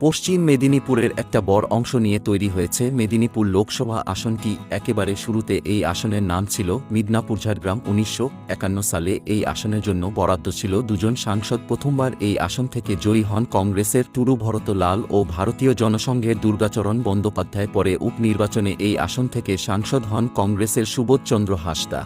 পশ্চিম মেদিনীপুরের একটা বড় অংশ নিয়ে তৈরি হয়েছে মেদিনীপুর লোকসভা আসনটি একেবারে শুরুতে এই আসনের নাম ছিল মিদনাপুর ঝাড়গ্রাম উনিশশো একান্ন সালে এই আসনের জন্য বরাদ্দ ছিল দুজন সাংসদ প্রথমবার এই আসন থেকে জয়ী হন কংগ্রেসের টুরু ভরত লাল ও ভারতীয় জনসংঘের দুর্গাচরণ বন্দ্যোপাধ্যায় পরে উপনির্বাচনে এই আসন থেকে সাংসদ হন কংগ্রেসের সুবোধচন্দ্র হাসদা।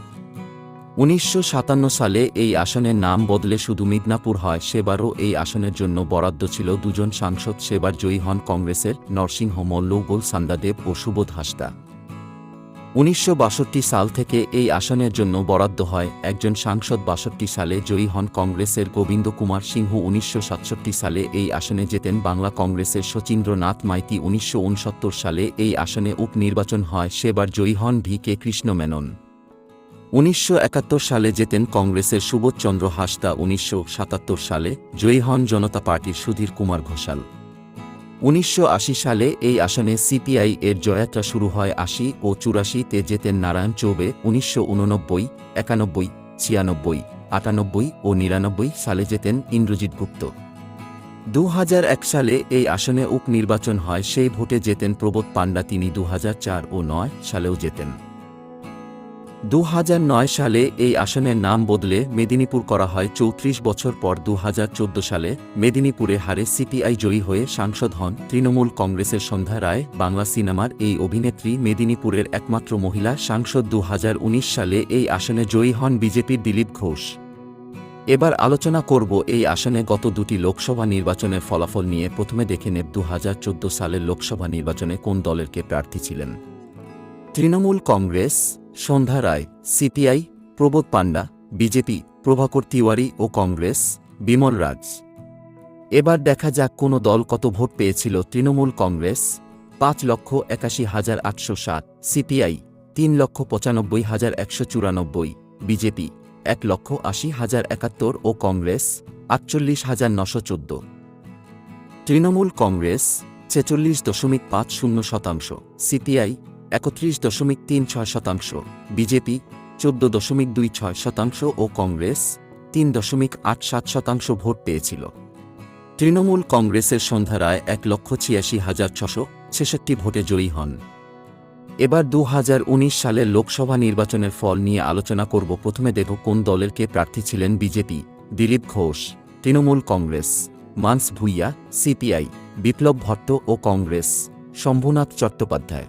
উনিশশো সাতান্ন সালে এই আসনের নাম বদলে শুধু মিদনাপুর হয়, সেবারও এই আসনের জন্য বরাদ্দ ছিল দুজন সাংসদ সেবার জয়ী হন কংগ্রেসের নরসিংহ মল্লৌগোল সান্দাদেব ও সুবোধ হাসদা। উনিশশো বাষট্টি সাল থেকে এই আসনের জন্য বরাদ্দ হয়, একজন সাংসদ বাষট্টি সালে জয়ী হন কংগ্রেসের গোবিন্দ কুমার সিংহ। উনিশশো সাতষট্টি সালে এই আসনে যেতেন বাংলা কংগ্রেসের শচীন্দ্রনাথ মাইতি। উনিশশো উনসত্তর সালে এই আসনে উপনির্বাচন হয়, সেবার জয়ী হন ভি কে কৃষ্ণ মেনন উনিশশো একাত্তর সালে যেতেন কংগ্রেসের সুবোধচন্দ্র হাসদা, উনিশশো সাতাত্তর সালে জয়ী হন জনতা পার্টির সুধীর কুমার ঘোষাল। উনিশশো আশি সালে এই আসনে সিপিআই এর জয়াত্রা শুরু হয় আশি ও চুরাশিতে যেতেন নারায়ণ চৌবে, উনিশশো উননব্বই, একানব্বই, ছিয়ানব্বই, আটানব্বই ও নিরানব্বই সালে যেতেন ইন্দ্রজিৎ গুপ্ত। দু হাজার এক সালে এই আসনে উপনির্বাচন হয়, সেই ভোটে যেতেন প্রবোধ পাণ্ডা, তিনি দু হাজার চার ও নয় সালেও যেতেন দু হাজার নয় সালে এই আসনের নাম বদলে মেদিনীপুর করা হয় চৌত্রিশ বছর পর দু হাজার চোদ্দ সালে মেদিনীপুরে হারে সিপিআই জয়ী হয়ে সাংসদ হন তৃণমূল কংগ্রেসের সন্ধ্যা রায়। বাংলা সিনেমার এই অভিনেত্রী মেদিনীপুরের একমাত্র মহিলা সাংসদ দু হাজার উনিশ সালে এই আসনে জয়ী হন বিজেপির দিলীপ ঘোষ। এবার আলোচনা করব এই আসনে গত দুটি লোকসভা নির্বাচনের ফলাফল নিয়ে। প্রথমে দেখে নেব দু হাজার চোদ্দ সালের লোকসভা নির্বাচনে কোন দলের কে প্রার্থী ছিলেন। Trinamool Congress Sandhya Roy, CPI, Prabodh Panda, BJP, Prabhakar Tiwari ও কংগ্রেস, বিমল রাজ। এবার দেখা যাক কোনো দল কত ভোট পেয়েছিল তৃণমূল কংগ্রেস, পাঁচ লক্ষ একাশি হাজার আটশো সাত, সিপিআই, তিন লক্ষ পঁচানব্বই হাজার একশো চুরানব্বই, বিজেপি, এক লক্ষ আশি হাজার একাত্তর ও কংগ্রেস, আটচল্লিশ হাজার নশো চোদ্দ। তৃণমূল কংগ্রেস, ছেচল্লিশ দশমিক পাঁচ শূন্য শতাংশ, সিপিআই একত্রিশ দশমিক তিন ছয় শতাংশ। বিজেপি চোদ্দ দশমিক দুই ছয় শতাংশ ও কংগ্রেস তিন দশমিক আট সাত শতাংশ ভোট পেয়েছিল। তৃণমূল কংগ্রেসের সন্ধ্যা রায় এক লক্ষ ছিয়াশি হাজার ছশো ছেষট্টি ভোটে জয়ী হন। এবার দু হাজার উনিশ সালের লোকসভা নির্বাচনের ফল নিয়ে আলোচনা করব। প্রথমে দেব কোন দলের কে প্রার্থী ছিলেন BJP. Dilip Ghosh, Trinamool Congress, Manas Bhuiya, CPI, Biplab Bhatta ও কংগ্রেস, শম্ভুনাথ চট্টোপাধ্যায়।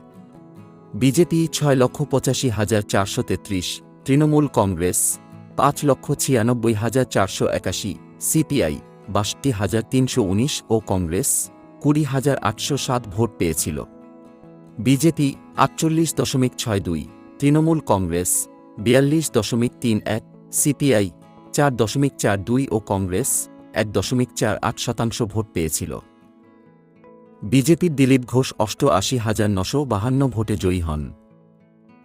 বিজেপি ছয় লক্ষ পঁচাশি হাজার চারশো তেত্রিশ, তৃণমূল কংগ্রেস পাঁচ লক্ষ ছিয়ানব্বই হাজার চারশো একাশি, সিপিআই বাষট্টি হাজার তিনশো উনিশ ও কংগ্রেস কুড়ি হাজার আটশো সাত ভোট পেয়েছিল। বিজেপি আটচল্লিশ দশমিক ছয় দুই, তৃণমূল কংগ্রেস বিয়াল্লিশ দশমিক তিন এক, সিপিআই চার দশমিক চার দুই ও কংগ্রেস এক দশমিক চার আট শতাংশ ভোট পেয়েছিল। বিজেপির দিলীপ ঘোষ অষ্টআশি হাজার নশো বাহান্ন ভোটে জয়ী হন।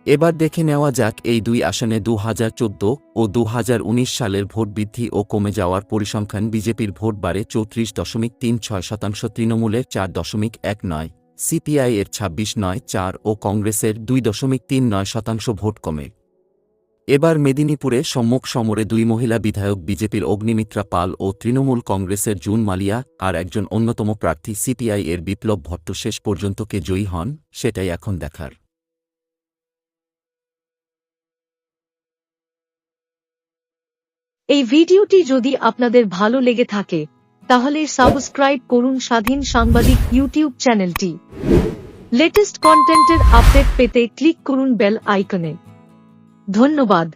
এবার দেখে নেওয়া যাক এই দুই আসনে দু হাজার চোদ্দ ও দু হাজার উনিশ সালের ভোট বৃদ্ধি ও কমে যাওয়ার পরিসংখ্যান বিজেপির ভোট বাড়ে চৌত্রিশ দশমিক তিন ছয় শতাংশ, তৃণমূলের চার দশমিক এক নয় সিপিআই এর ছাব্বিশ নয় চার ও কংগ্রেসের দুই দশমিক তিন নয় শতাংশ ভোট কমে। এবার মেদিনীপুরে সম্মুখ সমরে দুই মহিলা বিধায়ক বিজেপির অগ্নিমিত্রা পাল ও তৃণমূল কংগ্রেসের জুন মালিয়া আর একজন অন্যতম প্রার্থী সিপিআই এর বিপ্লব ভট্ট শেষ পর্যন্ত কে জয়ী হন, সেটাই এখন দেখার। এই ভিডিওটি যদি আপনাদের ভালো লেগে থাকে, তাহলে সাবস্ক্রাইব করুন স্বাধীন সাংবাদিক ইউটিউব চ্যানেলটি। লেটেস্ট কন্টেন্টের আপডেট পেতে ক্লিক করুন বেল আইকনে। ধন্যবাদ